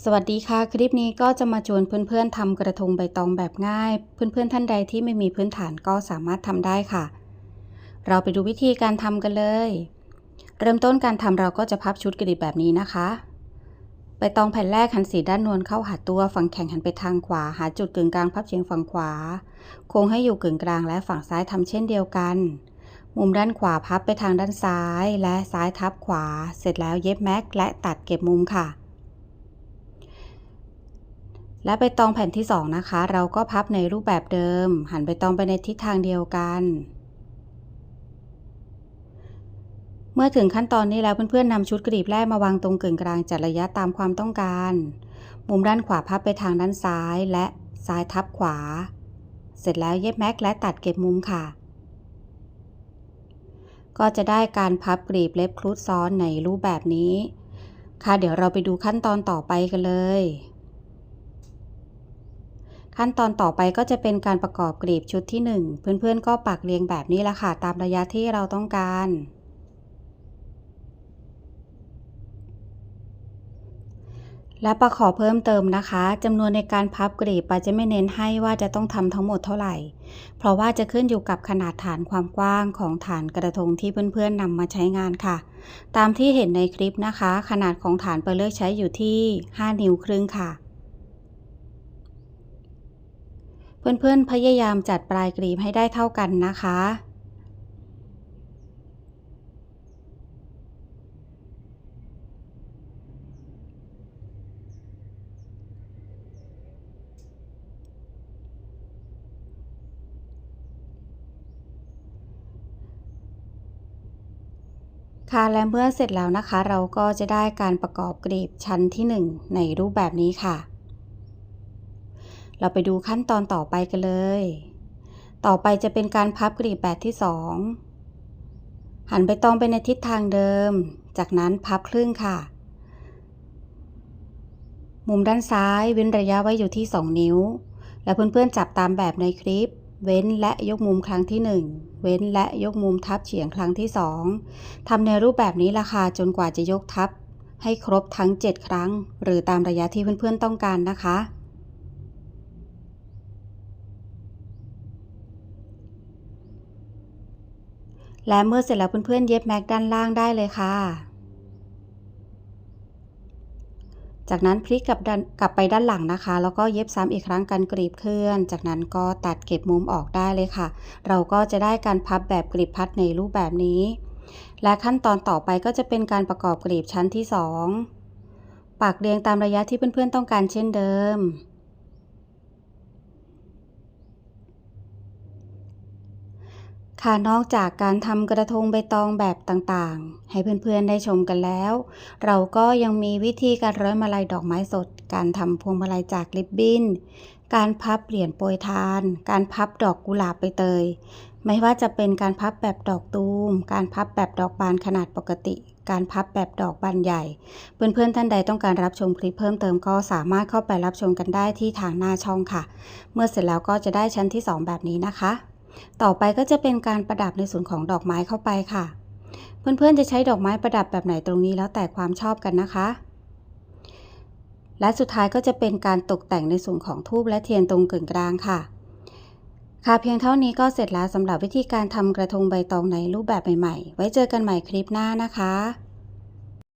สวัสดีค่ะ คลิปนี้ก็จะมาชวนเพื่อนๆทำกระทงใบตองแบบง่าย เพื่อนๆท่านใดที่ไม่มีพื้นฐานก็สามารถทำได้ค่ะ เราไปดูวิธีการทำกันเลย เริ่มต้นการทำเราก็จะพับชุดกระดิบแบบนี้นะคะ ใบตองแผ่นแรกหันสีด้านนวลเข้าหาตัวฝั่งแข็งหันไปทางขวา หาจุดกึ่งกลางพับเฉียงฝั่งขวา โค้งให้อยู่กึ่งกลางและฝั่งซ้ายทำเช่นเดียวกัน มุมด้านขวาพับไปทางด้านซ้าย และซ้ายทับขวา เสร็จแล้วเย็บแม็กและตัดเก็บมุมค่ะ และใบตองแผ่นที่ 2 นะคะ เราก็พับในรูปแบบเดิม หันใบตองไปในทิศทางเดียวกัน เมื่อถึงขั้นตอนนี้แล้วเพื่อนๆนำชุดกรีบแรกมาวางตรงกึ่งกลางจัดระยะตามความต้องการ มุมด้านขวาพับไปทางด้านซ้ายและซ้ายทับขวา เสร็จแล้วเย็บแม็กและตัดเก็บมุมค่ะ ก็จะได้การพับกรีบเล็บคลุดซ้อนในรูปแบบนี้ ค่ะเดี๋ยวเราไปดูขั้นตอนต่อไปกันเลย ขั้นตอนต่อไปก็จะเป็นการประกอบกรีบชุดที่ 1 เพื่อนๆ ก็ปักเรียงแบบนี้แหละค่ะ ตามระยะที่เราต้องการ และประขอเพิ่มเติมนะคะจำนวนในการพับกรีบปาจะไม่เน้นให้ว่าจะต้องทำทั้งหมดเท่าไหร่ เพราะว่าจะขึ้นอยู่กับขนาดฐานความกว้างของฐานกระทงที่เพื่อนๆนนำมาใช้งานค่ะ ตามที่เห็นในคลิปนะคะ ขนาดของฐานเปเลือกใช้อยู่ที่ 5 นิ้วครึ่งค่ะ เพื่อนๆพยายามจัดปลายกรีบให้ได้เท่ากันนะคะ ค่ะและเมื่อเสร็จแล้วนะคะ เราก็จะได้การประกอบกรีบชั้นที่ 1 ในรูปแบบนี้ค่ะ เราไปดูขั้นตอนต่อไปกันเลย ต่อไปจะเป็นการพับกรีบแบบที่2หันไปตองไปในทิศทางเดิม จากนั้นพับครึ่งค่ะ มุมด้านซ้ายเว้นระยะไว้อยู่ที่ 2 นิ้ว และเพื่อนๆจับตามแบบในคลิป เว้นและยกมุมครั้งที่ 1 เว้นและยกมุมทับเฉียงครั้งที่ 2ทำในรูปแบบนี้ละค่ะจนกว่าจะยกทับ ให้ครบทั้ง 7 ครั้ง หรือตามระยะที่เพื่อนๆต้องการนะคะ และเมื่อเสร็จแล้วเพื่อนๆเย็บแม็กด้านล่างได้เลยค่ะ จากนั้นพลิกกลับกลับไปด้านหลังนะคะ แล้วก็เย็บซ้ำอีกครั้งกันกรีบเคลื่อน จากนั้นก็ตัดเก็บมุมออกได้เลยค่ะ เราก็จะได้การพับแบบกรีบพัดในรูปแบบนี้ และขั้นตอนต่อไปก็จะเป็นการประกอบกรีบชั้นที่ 2 ปักเรียงตามระยะที่เพื่อนๆต้องการเช่นเดิม ค่ะนอกจากการทำกระทงใบตองแบบต่างๆ ให้เพื่อนๆได้ชมกันแล้ว เราก็ยังมีวิธีการร้อยมาลัยดอกไม้สด การทำพวงมาลัยจากริบบิ้น การพับเหรียญโปรยทาน การพับดอกกุหลาบใบเตย ไม่ว่าจะเป็นการพับแบบดอกตูม การพับแบบดอกบานขนาดปกติ การพับแบบดอกบานใหญ่ เพื่อนๆท่านใดต้องการรับชมคลิปเพิ่มเติมก็สามารถเข้าไปรับชมกันได้ที่ทางหน้าช่องค่ะ เมื่อเสร็จแล้วก็จะได้ชั้นที่ 2 แบบนี้นะคะ ต่อไปก็จะเป็นการประดับในส่วนของดอกไม้เข้าไปค่ะ เพื่อนๆจะใช้ดอกไม้ประดับแบบไหนตรงนี้แล้วแต่ความชอบกันนะคะ และสุดท้ายก็จะเป็นการตกแต่งในส่วนของทูบและเทียนตรงกึ่งกลางค่ะ ค่ะเพียงเท่านี้ก็เสร็จแล้วสำหรับวิธีการทำกระทงใบตองในรูปแบบใหม่ๆ ไว้เจอกันใหม่คลิปหน้านะคะ